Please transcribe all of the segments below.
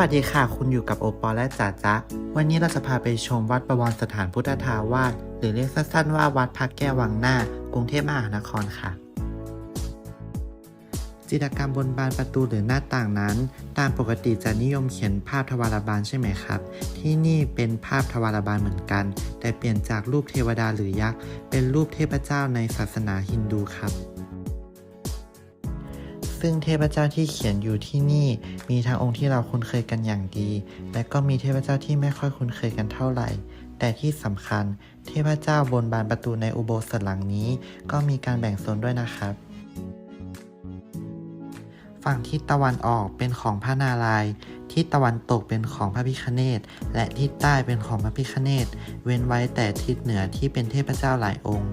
วัสดีค่ะ คุณอยู่กับโอปอลและจ๋าจ๊ะ วันนี้เราจะพาไปชมวัดประวรสถานพุทธทาวาสหรือเรียกสั้นๆว่าวัดพระแก้ววังหน้า กรุงเทพมหานครค่ะ จิตรกรรมบนบานประตูหรือหน้าต่างนั้น ตามปกติจะนิยมเขียนภาพทวารบาลใช่ไหมครับ ที่นี่เป็นภาพทวารบาลเหมือนกัน แต่เปลี่ยนจากรูปเทวดาหรือยักษ์ เป็นรูปเทพเจ้าในศาสนาฮินดูครับ ซึ่งเทพเจ้าที่เขียนอยู่ที่นี่ มีทั้งองค์ที่เราคุ้นเคยกันอย่างดี และก็มีเทพเจ้าที่ไม่ค่อยคุ้นเคยกันเท่าไหร่ แต่ที่สำคัญ เทพเจ้าบนบานประตูในอุโบสถหลังนี้ ก็มีการแบ่งโซนด้วยนะครับ ฝั่งทิศตะวันออกเป็นของพระนารายณ์ทิศตะวันตกเป็นของพระพิคเนตและทิศใต้เป็นของพระพิคเนตเว้นไว้แต่ทิศเหนือที่เป็นเทพเจ้าหลายองค์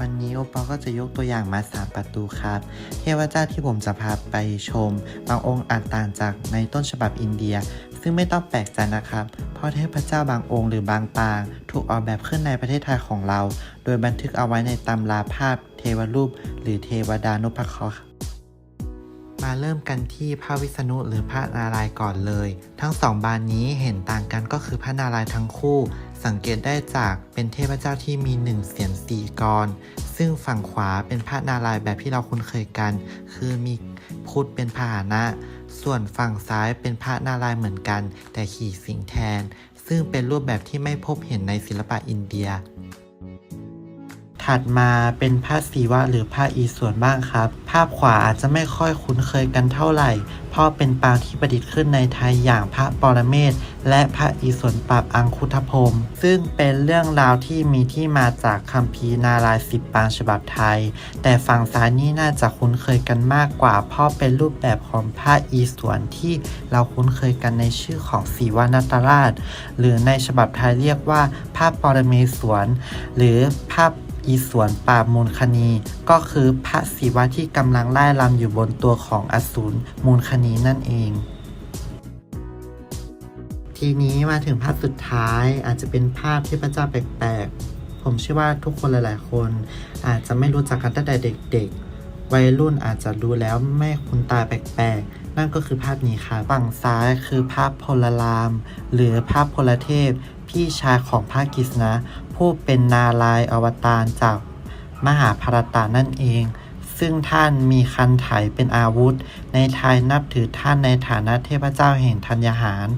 วันนี้โอปอก็จะยกตัวอย่างมาสามประตูครับ เทพเจ้าที่ผมจะพาไปชม บางองค์อาจต่างจากในต้นฉบับอินเดีย ซึ่งไม่ต้องแปลกใจนะครับ เพราะเทพเจ้าบางองค์หรือบางปาง ถูกออกแบบขึ้นในประเทศไทยของเรา โดยบันทึกเอาไว้ในตำราภาพ เทวรูป หรือเทวดานุปเคราะห์มาเริ่มกันที่พระวิษณุหรือพระนารายณ์ก่อนเลย ทั้งสองบานนี้เห็นต่างกันก็คือพระนารายณ์ทั้งคู่ สังเกตได้จากเป็นเทพเจ้าที่มีหนึ่งเสียง สี่กร ซึ่งฝั่งขวาเป็นพระนารายณ์แบบที่เราคุ้นเคยกัน คือมีพุทธเป็นพาหนะ ส่วนฝั่งซ้ายเป็นพระนารายณ์เหมือนกัน แต่ขี่สิงแทน ซึ่งเป็นรูปแบบที่ไม่พบเห็นในศิลปะอินเดีย ถัดมาเป็นพระศิวะหรือพระอีสวนบ้างครับ ภาพขวาอาจจะไม่ค่อยคุ้นเคยกันเท่าไหร่ เพราะเป็นปางที่ประดิษฐ์ขึ้นในไทยอย่างพระปรเมศและพระอีสวนปราบอังคุทพรมซึ่งเป็นเรื่องราวที่มีที่มาจากคัมภีร์นารายสิบปางฉบับไทย แต่ฝั่งซ้ายนี่น่าจะคุ้นเคยกันมากกว่า เพราะเป็นรูปแบบของพระอีสวนที่เราคุ้นเคยกันในชื่อของศิวานัตราช หรือในฉบับไทยเรียกว่าพระปรเมศวรหรือพระ อีสวนปรามูลคณี ก็คือพระศิวะที่กำลังไล่ลำอยู่บนตัวของอสูรมูลคณีนั่นเอง ทีนี้มาถึงภาพสุดท้ายอาจจะเป็นภาพเทพระเจ้าแปลกๆ ผมเชื่อว่าทุกคนหลาย ๆ คน อาจจะไม่รู้จักกันตั้งแต่เด็ก ๆ วัยรุ่นอาจจะรู้แล้วไม่คุ้นตาแปลกๆ นั่นก็คือภาพนี้ค่ะ ฝั่งซ้ายคือภาพพลราม หรือภาพพลเทพ พี่ชายของพระกฤษณะผู้เป็นนารายอวตารจากมหาภารตานั่นเอง ซึ่งท่านมีคันไถเป็นอาวุธ ในไทยนับถือท่านในฐานะเทพเจ้าแห่งธัญญาหาร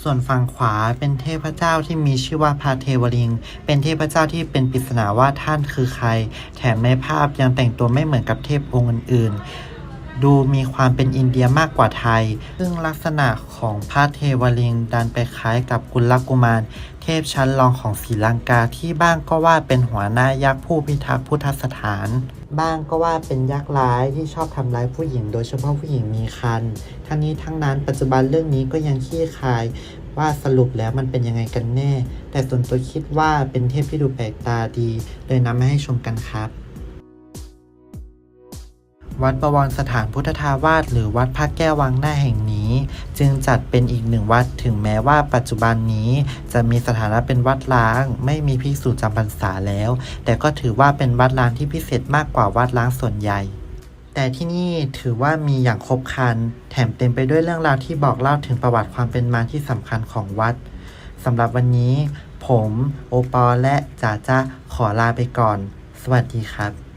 ส่วนฝั่งขวาเป็นเทพเจ้าที่มีชื่อว่าพาเทวลิง เป็นเทพเจ้าที่เป็นปริศนาว่าท่านคือใคร แถมในภาพยังแต่งตัวไม่เหมือนกับเทพองค์อื่นๆ ดูมีความเป็นอินเดียมากกว่าไทย ซึ่งลักษณะของพระเทวลิงดันไปคล้ายกับกุลกุมาร เทพชั้นรองของศรีลังกาที่บ้างก็ว่าเป็นหัวหน้ายักษ์ผู้พิทักษ์พุทธสถาน บ้างก็ว่าเป็นยักษ์ร้ายที่ชอบทำร้ายผู้หญิงโดยเฉพาะผู้หญิงมีครรภ์ทั้งนี้ทั้งนั้นปัจจุบันเรื่องนี้ก็ยังขี้คายว่าสรุปแล้วมันเป็นยังไงกันแน่ แต่ส่วนตัวคิดว่าเป็นเทพที่ดูแปลกตาดี เลยนำมาให้ชมกันครับ วัดประวรสถานพุทธทาวาสหรือวัดพระแก้ววังหน้าแห่งนี้ จึงจัดเป็นอีกหนึ่งวัดถึงแม้ว่าปัจจุบันนี้จะมีสถานะเป็นวัดล้าง ไม่มีภิกษุจำพรรษาแล้ว แต่ก็ถือว่าเป็นวัดล้างที่พิเศษมากกว่าวัดล้างส่วนใหญ่ แต่ที่นี่ถือว่ามีอย่างครบครัน แถมเต็มไปด้วยเรื่องราวที่บอกเล่าถึงประวัติความเป็นมาที่สำคัญของวัดสำหรับวันนี้ ผม โอปอลและจ๋าจ้าขอลาไปก่อน สวัสดีครับ